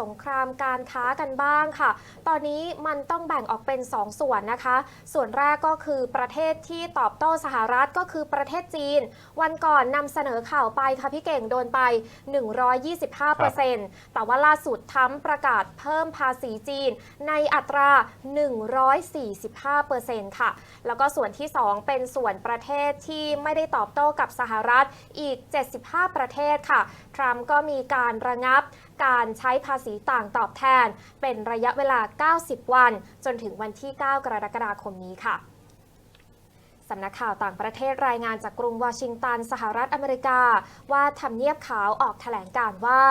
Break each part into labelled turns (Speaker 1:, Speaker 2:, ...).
Speaker 1: สงครามการค้ากันบ้างค่ะ ตอนนี้มันต้องแบ่งออกเป็น 2 ส่วนนะคะ ส่วนแรกก็คือประเทศที่ตอบโต้สหรัฐก็คือประเทศจีน วันก่อนนำเสนอข่าวไปค่ะพี่เก่งโดนไป 125%แต่ว่าล่าสุดทรัมป์ประกาศเพิ่มภาษีจีน ในอัตรา 145%ค่ะ แล้วก็ส่วนที่ 2 เป็นส่วนประเทศที่ไม่ได้ตอบโต้กับสหรัฐอีก 75 ประเทศค่ะ ทรัมป์ก็มีการระงับ การใช้ภาษีต่างตอบแทน เป็นระยะเวลา 90 วัน จนถึงวันที่ 9 กรกฎาคมนี้ค่ะสำนักข่าวต่างประเทศรายงานจากกรุงวอชิงตัน สหรัฐอเมริกา ว่าทำเนียบขาวออกแถลงการว่า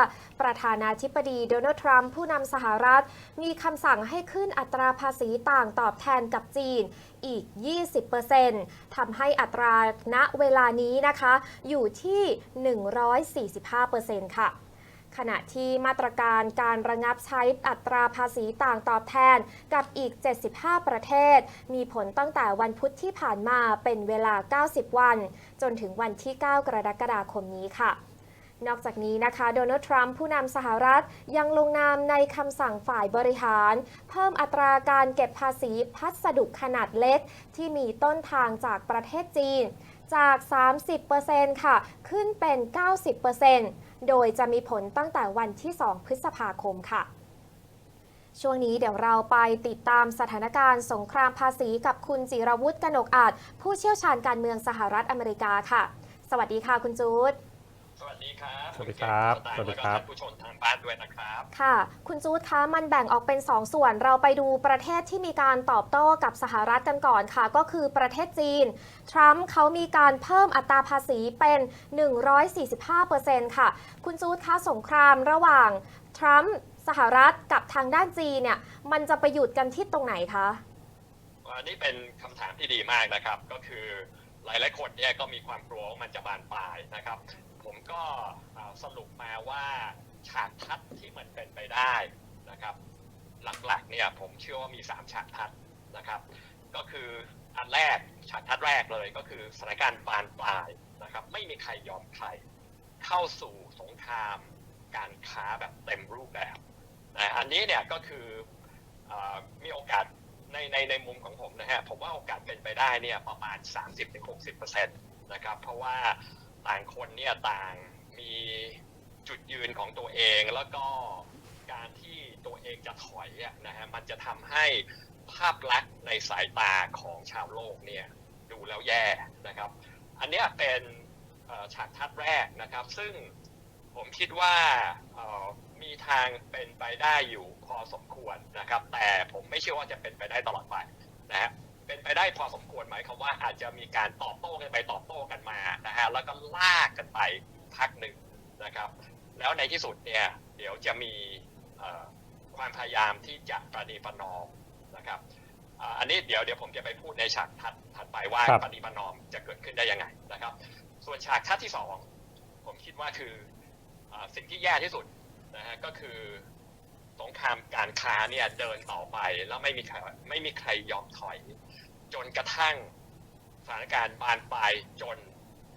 Speaker 1: ประธานาธิบดีโดนัลด์ทรัมป์ผู้นำสหรัฐ มีคำสั่งให้ขึ้นอัตราภาษีต่างตอบแทนกับจีนอีก 20%ทำให้อัตราณเวลานี้นะคะ อยู่ที่ 145%ค่ะ ขณะที่มาตรการการระงับใช้อัตราภาษีต่างตอบแทนกับอีก 75 ประเทศ มีผลตั้งแต่วันพุธที่ผ่านมาเป็นเวลา 90 วัน จนถึงวันที่ 9 กรกฎาคมนี้ค่ะนอกจากนี้นะคะ โดนัลด์ทรัมป์ผู้นำสหรัฐยังลงนามในคำสั่งฝ่ายบริหาร เพิ่มอัตราการเก็บภาษีพัสดุขนาดเล็ก ที่มีต้นทางจากประเทศจีน จาก 30%ค่ะ ขึ้นเป็น 90% โดยจะมีผลตั้งแต่วันที่ 2 พฤษภาคมค่ะ ช่วงนี้เดี๋ยวเราไปติดตามสถานการณ์สงครามภาษีกับคุณจิรวุฒิกนกอาจ ผู้เชี่ยวชาญการเมืองสหรัฐอเมริกาค่ะ สวัสดีค่ะคุณจูด
Speaker 2: สวัสดีครับ
Speaker 3: สวัสดีครับ
Speaker 2: ณเก่ง
Speaker 3: สวัสดีครับ
Speaker 2: แล้วก็ท่านผู้ชมทางบ้านด้วยนะครับ
Speaker 1: ค่ะ คุณจูดคะ มันแบ่งออกเป็น 2 ส่วน เราไปดูประเทศที่มีการตอบโต้กับสหรัฐกันก่อนค่ะ ก็คือประเทศจีน ทรัมป์เขามีการเพิ่มอัตราภาษีเป็น 145%ค่ะ คุณจูดคะ สงครามระหว่างทรัมป์สหรัฐกับทางด้านจีนเนี่ย มันจะไปหยุดกันที่ตรงไหนคะ
Speaker 2: อันนี้เป็นคำถามที่ดีมากนะครับ ก็คือหลายๆคนเนี่ยก็มีความกลัวว่ามันจะบานปลายนะครับ ผมก็สรุปมาว่าฉากทัดที่มันเป็นไปได้นะครับ หลักๆเนี่ยผมเชื่อว่ามี 3 ฉากทัดนะครับ ก็คืออันแรกฉากทัดแรกเลยก็คือสถานการณ์บานปลายนะครับ ไม่มีใครยอมใคร เข้าสู่สงคราม การค้าแบบเต็มรูปแบบนะอันนี้เนี่ยก็คือเออมีโอกาสในในในมุมของผมนะฮะผมว่าโอกาสเป็นไปได้เนี่ยประมาณ 30-60%นะครับเพราะว่า ต่างคนเนี่ยต่างมีจุดยืนของตัวเองแล้วก็การที่ตัวเองจะถอยนะฮะมันจะทำให้ภาพลักษณ์ในสายตาของชาวโลกเนี่ยดูแล้วแย่นะครับ อันนี้เป็นฉากทัดแรกนะครับ ซึ่งผมคิดว่ามีทางเป็นไปได้อยู่พอสมควรนะครับ แต่ผมไม่เชื่อว่าจะเป็นไปได้ตลอดไปนะฮะเป็นไปได้พอสมควรหมายความว่าอาจจะมีการตอบโต้กันไปตอบโต้ ไปพักหนึ่งนะครับ แล้วในที่สุดเนี่ยเดี๋ยวจะมีเอ่อความพยายามที่จะประนีประนอมนะครับอ่าอันนี้เดี๋ยวเดี๋ยวผมจะไปพูดในฉากถัดถัดไปว่า
Speaker 3: ครับ
Speaker 2: ปฏิบัตินอมจะเกิดขึ้นได้ยังไงนะครับ ส่วนฉากทัดที่สองผมคิดว่าคืออาสิ่งที่แย่ที่สุดนะฮะก็คือสงครามการค้าเนี่ยเดินต่อไปแล้วไม่มีใครไม่มีใครยอมถอย จนกระทั่งสถานการณ์บานปลายจน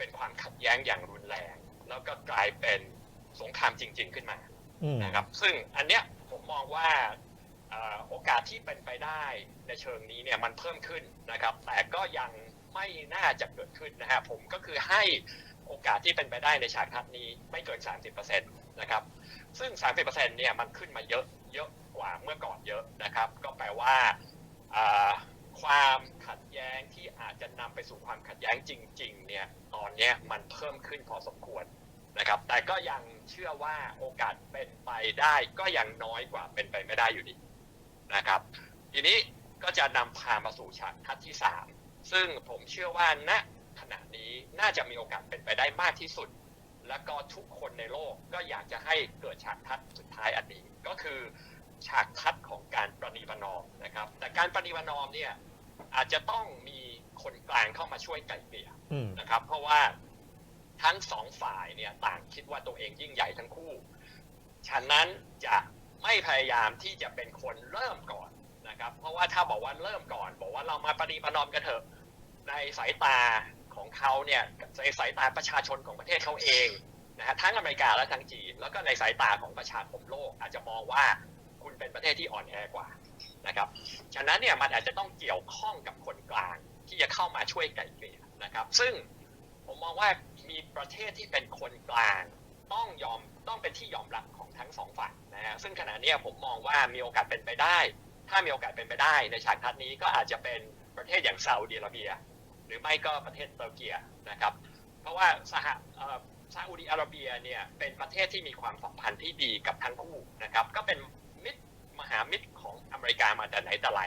Speaker 2: เป็นความขัดแย้งอย่างรุนแรง แล้วก็กลายเป็นสงครามจริง ๆ ขึ้นมา
Speaker 3: อืม
Speaker 2: นะครับ ซึ่งอันเนี้ยผมมองว่าเอ่อโอกาสที่เป็นไปได้ในเชิงนี้เนี่ยมันเพิ่มขึ้นนะครับ แต่ก็ยังไม่น่าจะเกิดขึ้นนะฮะผมก็คือให้โอกาสที่เป็นไปได้ในฉากทัศน์นี้ไม่เกิน 30%นะครับซึ่ง 30%เนี่ยมันขึ้นมาเยอะเยอะกว่าเมื่อก่อนเยอะนะครับ ก็แปลว่าอ่า ความขัดแย้งที่อาจจะนำไปสู่ความขัดแย้งจริง ๆ เนี่ยตอนนี้มันเพิ่มขึ้นพอสมควรนะครับ แต่ก็ยังเชื่อว่าโอกาสเป็นไปได้ก็ยังน้อยกว่าเป็นไปไม่ได้อยู่ดีนะครับ ทีนี้ก็จะนำพามาสู่ฉากทัศน์ที่ 3 ซึ่งผมเชื่อว่าณขณะนี้น่าจะมีโอกาสเป็นไปได้มากที่สุด แล้วก็ทุกคนในโลกก็อยากจะให้เกิดฉากทัศน์สุดท้ายอันนี้ก็คือ ฉากทัศน์ของการประนีประนอมนะครับ แต่การประนีประนอมเนี่ยอาจจะต้องมีคนกลางเข้ามาช่วยไกล่เกลี่ย
Speaker 3: อืม
Speaker 2: นะครับ เพราะว่าทั้งสองฝ่ายเนี่ยต่างคิดว่าตัวเองยิ่งใหญ่ทั้งคู่ ฉะนั้นจะไม่พยายามที่จะเป็นคนเริ่มก่อนนะครับ เพราะว่าถ้าบอกว่าเริ่มก่อน บอกว่าเรามาปฏิประนอมกันเถอะ ในสายตาของเขาเนี่ยในสายตาประชาชนของประเทศเขาเองนะฮะทั้งอเมริกาและทั้งจีน แล้วก็ในสายตาของประชาคมโลกอาจจะมองว่า คุณเป็นประเทศที่อ่อนแอกว่านะครับ ฉะนั้นเนี่ยมันอาจจะต้องเกี่ยวข้องกับคนกลางที่จะเข้ามาช่วยไกล่เกลี่ยนะครับ ซึ่งผมมองว่ามีประเทศที่เป็นคนกลางต้องยอมต้องเป็นที่ยอมรับของทั้งสองฝ่ายนะฮะซึ่งขณะนี้ผมมองว่ามีโอกาสเป็นไปได้ ถ้ามีโอกาสเป็นไปได้ในฉากทัศน์นี้ก็อาจจะเป็นประเทศอย่างซาอุดิอาระเบีย หรือไม่ก็ประเทศเตอร์เกียนะครับ เพราะว่าสหซาอุดิอาระเบียเนี่ยเป็นประเทศที่มีความสัมพันธ์ที่ดีกับทั้งคู่นะครับ ก็เป็น มหามิตรของอเมริกามาแต่ไหนแต่ไร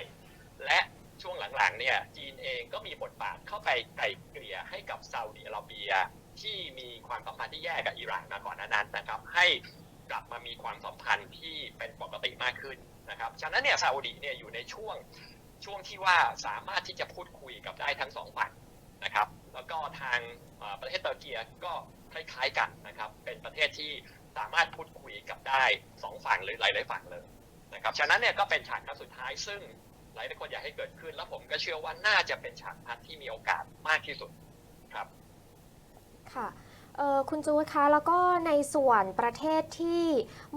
Speaker 2: และช่วงหลังๆเนี่ยจีนเองก็มีบทบาทเข้าไปไกลเกลี่ยให้กับซาอุดิอาระเบีย ที่มีความสัมพันธ์ที่แย่กับอิหร่านมาก่อนนานั้นนะครับ ให้กลับมามีความสัมพันธ์ที่เป็นปกติมากขึ้นนะครับฉะนั้นเนี่ยซาอุดิเนี่ยอยู่ในช่วงช่วงที่ว่าสามารถที่จะพูดคุยกับได้ทั้งสองฝ่ายนะครับ แล้วก็ทางประเทศเตอร์เกียก็คล้ายๆกันนะครับ เป็นประเทศที่สามารถพูดคุยกับได้สองฝั่งหรือหลายๆฝั่งเลย นะครับฉะนั้นเนี่ยก็เป็นฉากทัศน์สุดท้ายซึ่งหลายคนอยากให้เกิดขึ้น แล้วผมก็เชื่อว่าน่าจะเป็นฉากพัดที่มีโอกาสมากที่สุดครับ
Speaker 1: ค่ะ เอ่อคุณจูดคะแล้วก็ในส่วนประเทศที่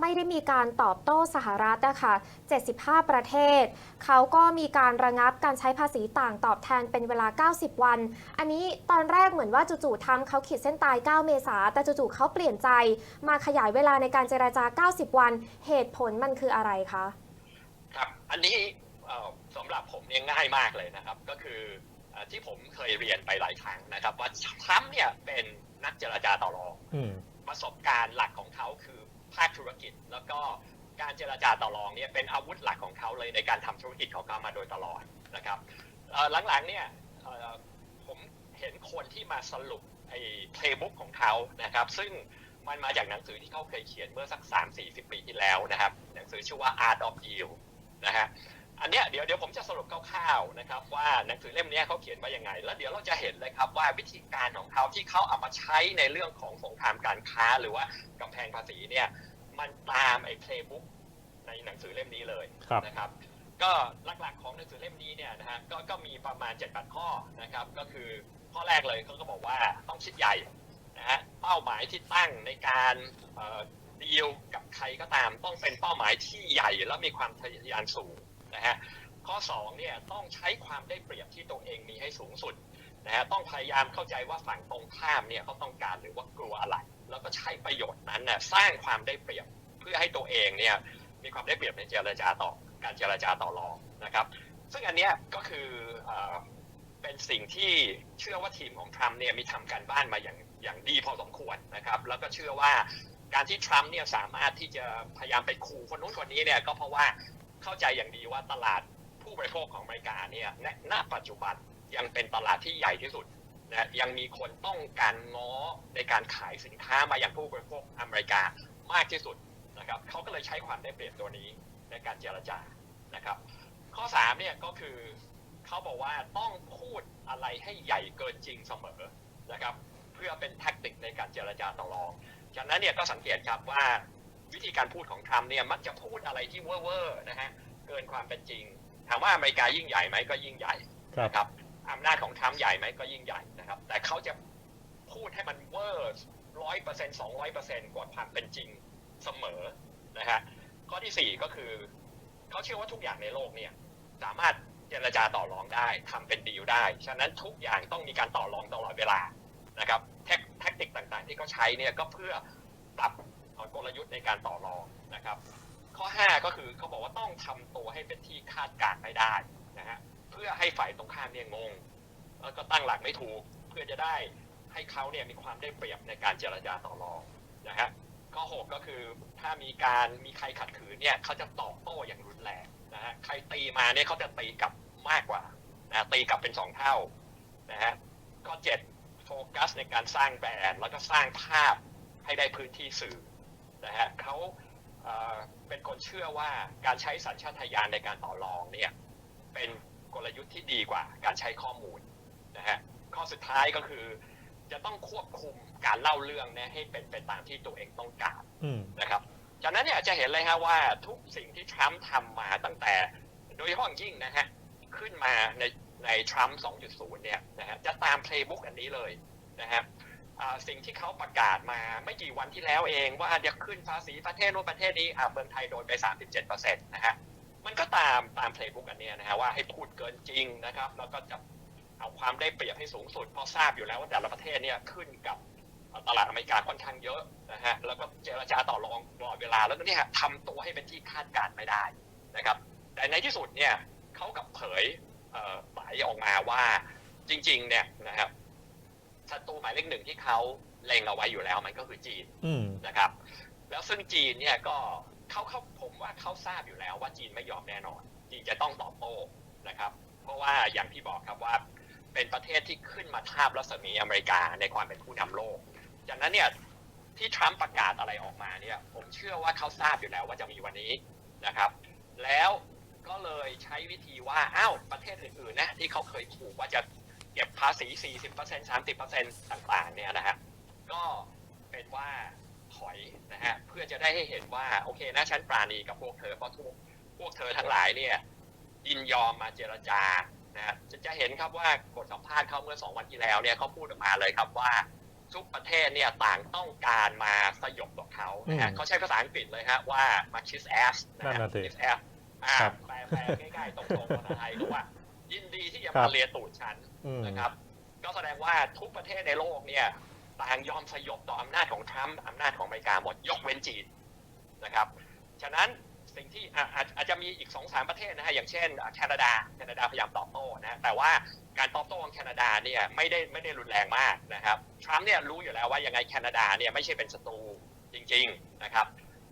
Speaker 1: ไม่ได้มีการตอบโต้สหรัฐนะคะ75 ประเทศ เขาก็มีการระงับการใช้ภาษีต่างตอบแทนเป็นเวลา 90 วัน อันนี้ตอนแรกเหมือนว่าจู่ๆทำเขาขีดเส้นตาย 9 เมษาแต่จู่ๆเขาเปลี่ยนใจ มาขยายเวลาในการเจราจา 90 วัน เหตุผลมันคืออะไรคะ
Speaker 2: ครับ อันนี้สำหรับผมเนี่ยง่ายมากเลยนะครับ ก็คือเอ่อที่ผมเคยเรียนไปหลายครั้งนะครับ ว่าทรัมป์เนี่ยเป็นนักเจรจาต่อรอง
Speaker 3: อืม
Speaker 2: ประสบการณ์หลักของเขาคือภาคธุรกิจ แล้วก็การเจรจาต่อรองเนี่ยเป็นอาวุธหลักของเขาเลยในการทำธุรกิจของเขามาโดยตลอดนะครับเอ่อหลังๆเนี่ยเอ่อผมเห็นคนที่มาสรุปไอ้เพลย์บุ๊กของเขานะครับ ซึ่งมันมาจากหนังสือที่เขาเคยเขียนเมื่อสัก 3 4 0 ปีที่แล้วนะครับ หนังสือชื่อว่า Art of Deal นะฮะ อันเนี้ยเดี๋ยวเดี๋ยวผมจะสรุปคร่าวๆนะครับว่าหนังสือเล่มเนี้ยเขาเขียนว่ายังไง แล้วเดี๋ยวเราจะเห็นเลยครับว่าวิธีการของเขาที่เขาเอามาใช้ในเรื่องของสงครามการค้าหรือว่ากำแพงภาษีเนี่ยมันตามไอ้เพลย์บุ๊กในหนังสือเล่มนี้เลย
Speaker 3: ครับ
Speaker 2: นะครับ ก็หลักๆของหนังสือเล่มนี้เนี่ยนะฮะก็ก็มีประมาณ7จ็ดข้อนะครับ ก็คือข้อแรกเลยเขาก็บอกว่าต้องคิดใหญ่นะฮะเป้าหมายที่ตั้งในการเอ่อดีลกับใครก็ตาม ต้องเป็นเป้าหมายที่ใหญ่และมีความทะเยอทะยานสูง นะฮะข้อ2เนี่ยต้องใช้ความได้เปรียบที่ตัวเองมีให้สูงสุดนะฮะต้องพยายามเข้าใจว่าฝั่งตรงข้ามเนี่ยเขาต้องการหรือว่ากลัวอะไร แล้วก็ใช้ประโยชน์นั้นน่ะสร้างความได้เปรียบเพื่อให้ตัวเองเนี่ยมีความได้เปรียบในเจรจาต่อการเจรจาต่อรองนะครับ ซึ่งอันเนี้ยก็คือเอ่อเป็นสิ่งที่เชื่อว่าทีมของทรัมป์เนี่ยมีทำการบ้านมาอย่างอย่างดีพอสมควรนะครับ แล้วก็เชื่อว่าการที่ทรัมป์เนี่ยสามารถที่จะพยายามไปขู่คนนู้นคนนี้เนี่ยก็เพราะว่า เข้าใจอย่างดีว่าตลาดผู้บริโภคของอเมริกาเนี่ยณปัจจุบันยังเป็นตลาดที่ใหญ่ที่สุดนะยังมีคนต้องการง้อในการขายสินค้ามาอย่างผู้บริโภคอเมริกามากที่สุดนะครับเขาก็เลยใช้ความได้เปรียบตัวนี้ในการเจรจานะครับ ข้อ3เนี่ยก็คือเขาบอกว่าต้องพูดอะไรให้ใหญ่เกินจริงเสมอนะครับ เพื่อเป็นแท็กติกในการเจรจาต่อรองจากนั้นเนี่ยก็สังเกตครับว่า วิธีการพูดของทรัมป์เนี่ยมักจะพูดอะไรที่เว่อร์ๆนะฮะเกินความเป็นจริง ถามว่าอเมริกายิ่งใหญ่ไหมก็ยิ่งใหญ่
Speaker 3: ครับ
Speaker 2: นะครับอำนาจของทรัมป์ใหญ่ไหมก็ยิ่งใหญ่นะครับ แต่เขาจะพูดให้มันเวอร์ร้อยเปอร์เซ็นต์สองร้อยเปอร์เซ็นต์กว่าความเป็นจริงเสมอนะฮะข้อที่สี่ก็คือเขาเชื่อว่าทุกอย่างในโลกเนี่ยสามารถเจรจาต่อรองได้ทำเป็นดีลได้ ฉะนั้นทุกอย่างต้องมีการต่อรองตลอดเวลานะครับแท็กแท็กติกต่างๆ ที่เขาใช้เนี่ยก็เพื่อปรับ กลยุทธ์ในการต่อรองนะครับ ข้อ 5 ก็คือเขาบอกว่าต้องทำตัวให้เป็นที่คาดการไม่ได้นะฮะเพื่อให้ฝ่ายตรงข้ามเนี่ยงงแล้วก็ตั้งหลักไม่ถูก เพื่อจะได้ให้เขาเนี่ยมีความได้เปรียบในการเจรจาต่อรองนะฮะข้อ 6 ก็คือถ้ามีการมีใครขัดขืนเนี่ยเขาจะตอบโต้อย่างรุนแรงนะฮะใครตีมาเนี่ยเขาจะตีกลับมากกว่านะตีกลับเป็น 2 เท่านะฮะข้อ 7 โฟกัสในการสร้างแบรนด์แล้วก็สร้างภาพให้ได้พื้นที่สื่อ นะฮะเขาเอ่อเป็นคนเชื่อว่าการใช้สัญชาตญาณในการต่อรองเนี่ยเป็นกลยุทธ์ที่ดีกว่าการใช้ข้อมูลนะฮะข้อสุดท้ายก็คือจะต้องควบคุมการเล่าเรื่องเนี่ยให้เป็นไปตามที่ตัวเองต้องการ
Speaker 3: อืม
Speaker 2: นะครับจากนั้นเนี่ยจะเห็นเลยฮะว่าทุกสิ่งที่ทรัมป์ทำมาตั้งแต่ โดยเฉพาะอย่างยิ่งนะฮะขึ้นมาในในทรัมป์ 2.0 เนี่ยนะฮะจะตามเพลย์บุ๊กอันนี้เลยนะฮะอ่า สิ่งที่เขาประกาศมาไม่กี่วันที่แล้วเอง ว่าจะขึ้นภาษีประเทศโน้นประเทศนี้อ่าเมืองไทยโดนไป 37%นะฮะมันก็ตามตามเพลย์บุ๊กอันเนี้ยนะฮะว่าให้พูดเกินจริงนะครับ แล้วก็จะเอาความได้เปรียบให้สูงสุดเพราะทราบอยู่แล้วว่าแต่ละประเทศเนี่ยขึ้นกับตลาดอเมริกาค่อนข้างเยอะนะฮะแล้วก็เจรจาต่อรองตลอดเวลาแล้วเนี่ยทำตัวให้เป็นที่คาดการณ์ไม่ได้นะครับ แต่ในที่สุดเนี่ยเขากับเผยเอ่อหมายออกมาว่าจริงๆเนี่ยนะครับ ศัตรูหมายเลขหนึ่งที่เขาเล็งเอาไว้อยู่แล้วมันก็คือจีน
Speaker 3: อืม
Speaker 2: นะครับ แล้วซึ่งจีนเนี่ยก็เขาเขาผมว่าเขาทราบอยู่แล้วว่าจีนไม่ยอมแน่นอนจีนจะต้องตอบโต้นะครับ เพราะว่าอย่างที่บอกครับว่าเป็นประเทศที่ขึ้นมาทาบรัศมีอเมริกาในความเป็นผู้นำโลกจากนั้นเนี่ยที่ทรัมป์ประกาศอะไรออกมาเนี่ยผมเชื่อว่าเขาทราบอยู่แล้วว่าจะมีวันนี้นะครับ แล้วก็เลยใช้วิธีว่าอ้าวประเทศอื่นๆนะที่เขาเคยขู่ว่าจะ เก็บภาษี 40% 30%ต่างๆ เนี่ยนะฮะก็เป็นว่าถอยนะฮะเพื่อจะได้ให้เห็นว่าโอเคนะฉันปราณีกับพวกเธอเพราะทุกพวกเธอทั้งหลายเนี่ยยินยอมมาเจรจานะฮะจะจะเห็นครับว่าบทสัมภาษณ์เขาเมื่อสองวันที่แล้วเนี่ยเขาพูดออกมาเลยครับว่าทุกประเทศเนี่ยต่างต้องการมาสยบกับเขานะฮะ
Speaker 3: อืม
Speaker 2: เขาใช้ภาษาอังกฤษเลยฮะว่ามา kiss ass นะ
Speaker 3: นั่น
Speaker 2: ฮะ
Speaker 3: น่ะสิ
Speaker 2: kiss ass อ่า
Speaker 3: ครับ
Speaker 2: แปลแปลง่ายๆตรงๆภาษาไทยก็ว่า ยินดีที่จะ
Speaker 3: ครั
Speaker 2: มา
Speaker 3: บ
Speaker 2: เลียตูดฉัน
Speaker 3: อืม
Speaker 2: นะครับ ก็แสดงว่าทุกประเทศในโลกเนี่ยต่างยอมสยบต่ออำนาจของทรัมป์อำนาจของอเมริกาหมดยกเว้นจีนนะครับ ฉะนั้นสิ่งที่อาจจะมีอีกสองสามประเทศนะฮะอย่างเช่นแคนาดาแคนาดาพยายามตอบโต้นะแต่ว่าการตอบโต้ของแคนาดาเนี่ยไม่ได้ไม่ได้รุนแรงมากนะครับทรัมป์เนี่ยรู้อยู่แล้วว่ายังไงแคนาดาเนี่ยไม่ใช่เป็นศัตรูจริง ๆนะครับ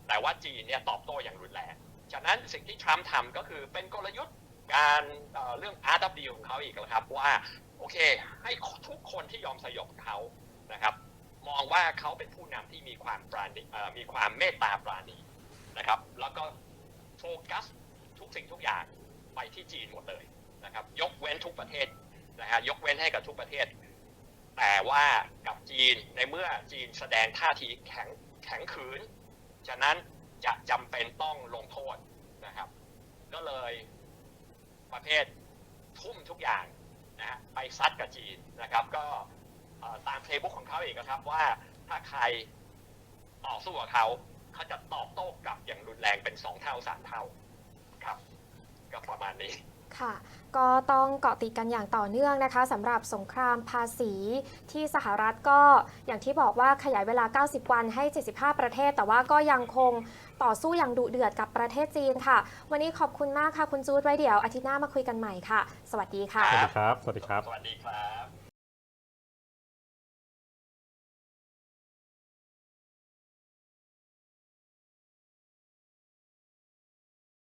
Speaker 2: แต่ว่าจีนเนี่ยตอบโต้อย่างรุนแรงฉะนั้นสิ่งที่ทรัมป์ทำก็คือเป็นกลยุทธ์การเอ่อเรื่อง art of deal ของเขาอีกแล้วครับว่า โอเค ให้ทุกคนที่ยอมสยบเขานะครับ มองว่าเขาเป็นผู้นำที่มีความปราณีมีความเมตตาปราณีนะครับ แล้วก็โฟกัสทุกสิ่งทุกอย่างไปที่จีนหมดเลยนะครับ ยกเว้นทุกประเทศนะฮะยกเว้นให้กับทุกประเทศ แต่ว่ากับจีนในเมื่อจีนแสดงท่าทีแข็งแข็งขืน ฉะนั้นจะจำเป็นต้องลงโทษนะครับ ก็เลยประเภททุ่มทุกอย่าง นะฮะไปซัดกับจีนนะครับ ก็ตามเพลย์บุ๊กของเขาเองนะครับว่าถ้าใครต่อสู้กับเขาเขาจะตอบโต้กลับอย่างรุนแรงเป็นสองเท่าสามเท่าครับ ก็ประมาณนี้
Speaker 1: ค่ะ ก็ต้องเกาะติดกันอย่างต่อเนื่องนะคะสำหรับสงครามภาษีที่สหรัฐก็อย่างที่บอกว่าขยายเวลา 90 วันให้ 75 ประเทศ แต่ว่าก็ยังคงต่อสู้อย่างดุเดือดกับประเทศจีนค่ะ วันนี้ขอบคุณมากค่ะ คุณจูดไว้เดี๋ยวอาทิตย์หน้ามาคุยกันใหม่ค่ะ สวัสดีค่ะ
Speaker 3: สวัสดีครับ สวัสดีครับ
Speaker 2: สวัสดีครับ